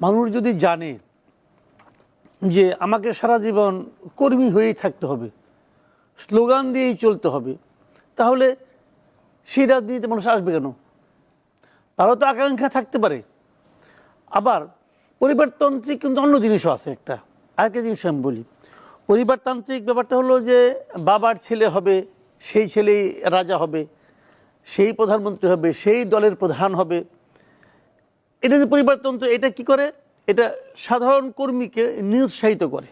মানুষ যদি জানে যে আমাকে সারা জীবন কর্মী হয়েই থাকতে হবে, স্লোগান দিয়েই চলতে হবে, তাহলে সেই রাজনীতিতে মানুষ আসবে কেন? তারও তো আকাঙ্ক্ষা থাকতে পারে। আবার পরিবারতান্ত্রিক কিন্তু অন্য জিনিসও আছে একটা। আরেকটা জিনিস আমি বলি, পরিবারতান্ত্রিক ব্যাপারটা হলো যে বাবার ছেলে হবে, সেই ছেলেই রাজা হবে, সেই প্রধানমন্ত্রী হবে, সেই দলের প্রধান হবে এটা যে পরিবারতন্ত্র এটা কি করে? এটা সাধারণ কর্মীকে নিরুৎসাহিত করে।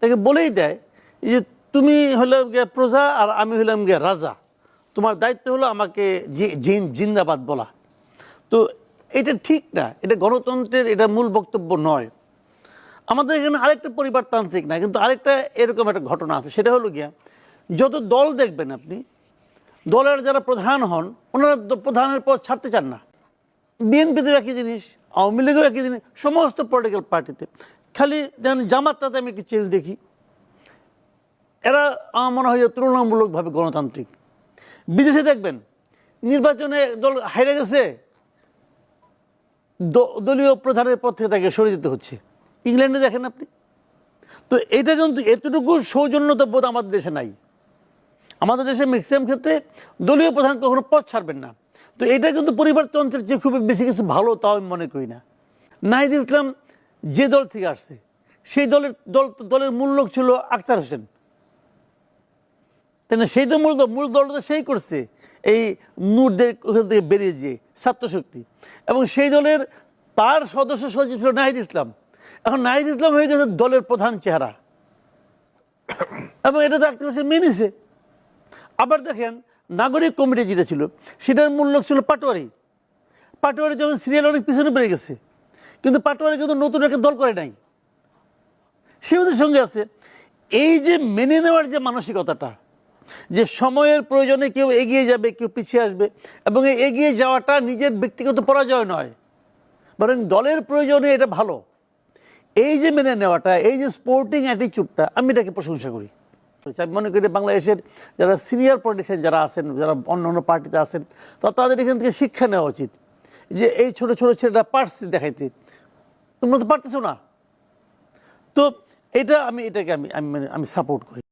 তাকে বলেই দেয় যে তুমি হলো গিয়ে প্রজা আর আমি হলাম গিয়ে রাজা। তোমার দায়িত্ব হলো আমাকে জিন- জিন্দাবাদ বলা। তো এটা ঠিক না, এটা গণতন্ত্রের এটা মূল বক্তব্য নয়। আমাদের এখানে আরেকটা পরিবারতান্ত্রিক না, কিন্তু আরেকটা এরকম একটা ঘটনা আছে। সেটা হলো গিয়া, যত দল দেখবেন আপনি, দলের যারা প্রধান হন, ওনারা প্রধানের পদ ছাড়তে চান না। বিএনপিতে একই জিনিস, আওয়ামী লীগেও একই জিনিস, সমস্ত পলিটিক্যাল পার্টিতে খালি যেন জামাতটাতে আমি একটু চেঞ্জ দেখি। এরা আমার মনে হয় যে তুলনামূলকভাবে গণতান্ত্রিক। বিদেশে দেখবেন, নির্বাচনে দল হাইরে গেছে দলীয় প্রধানের পদ থেকে তাকে সরে যেতে হচ্ছে। ইংল্যান্ডে দেখেন আপনি। তো এটা কিন্তু এতটুকু সৌজন্যতা বোধ আমাদের দেশে নাই। আমাদের দেশে ম্যাক্সিমাম ক্ষেত্রে দলীয় প্রধান কখনো পথ ছাড়বেন না। তো এটা কিন্তু পরিবারতন্ত্রের চেয়ে খুব বেশি কিছু ভালো, তাও আমি মনে করি না। নাহিদ ইসলাম যে দল থেকে আসছে, সেই দলের দল, দলের মূল লোক ছিল আখতার হোসেন। তাই না? সেই তো মূল মূল দলটা তো সেই করছে, এই নূরদের ওখান থেকে বেরিয়ে যেয়ে ছাত্রশক্তি। এবং সেই দলের তার সদস্য সচিব ছিল নাহিদ ইসলাম। এখন নাহিদ ইসলাম হয়ে গেছে দলের প্রধান চেহারা। এবং এটা তো আখতার হোসেন মেনেছে। আবার দেখেন নাগরিক কমিটি যেটা ছিল, সেটার মূল লোক ছিল পাটোয়ারি। পাটোয়ারি যখন সিরিয়াল অনেক পিছনে পড়ে গেছে, কিন্তু পাটোয়ারি কিন্তু নতুন একটা দল করে নাই। সে ওদের সঙ্গে আছে। এই যে মেনে নেওয়ার যে মানসিকতাটা, যে সময়ের প্রয়োজনে কেউ এগিয়ে যাবে, কেউ পিছিয়ে আসবে, এবং এগিয়ে যাওয়াটা নিজের ব্যক্তিগত পরাজয় নয়, বরং দলের প্রয়োজনে এটা ভালো। এই যে মেনে নেওয়াটা, এই যে স্পোর্টিং অ্যাটিচিউডটা আমি এটাকে প্রশংসা করি। আমি মনে করি বাংলাদেশের যারা সিনিয়র পলিটিশিয়ান যারা আছেন, যারা অন্য অন্য পার্টিতে আছেন, তো তাদের এখান থেকে শিক্ষা নেওয়া উচিত। যে এই ছোট ছোট ছেলেরা পারছে দেখাইতে, তোমরা তো পারতেছো না। তো এটা আমি, এটাকে আমি আমি মানে আমি সাপোর্ট করি।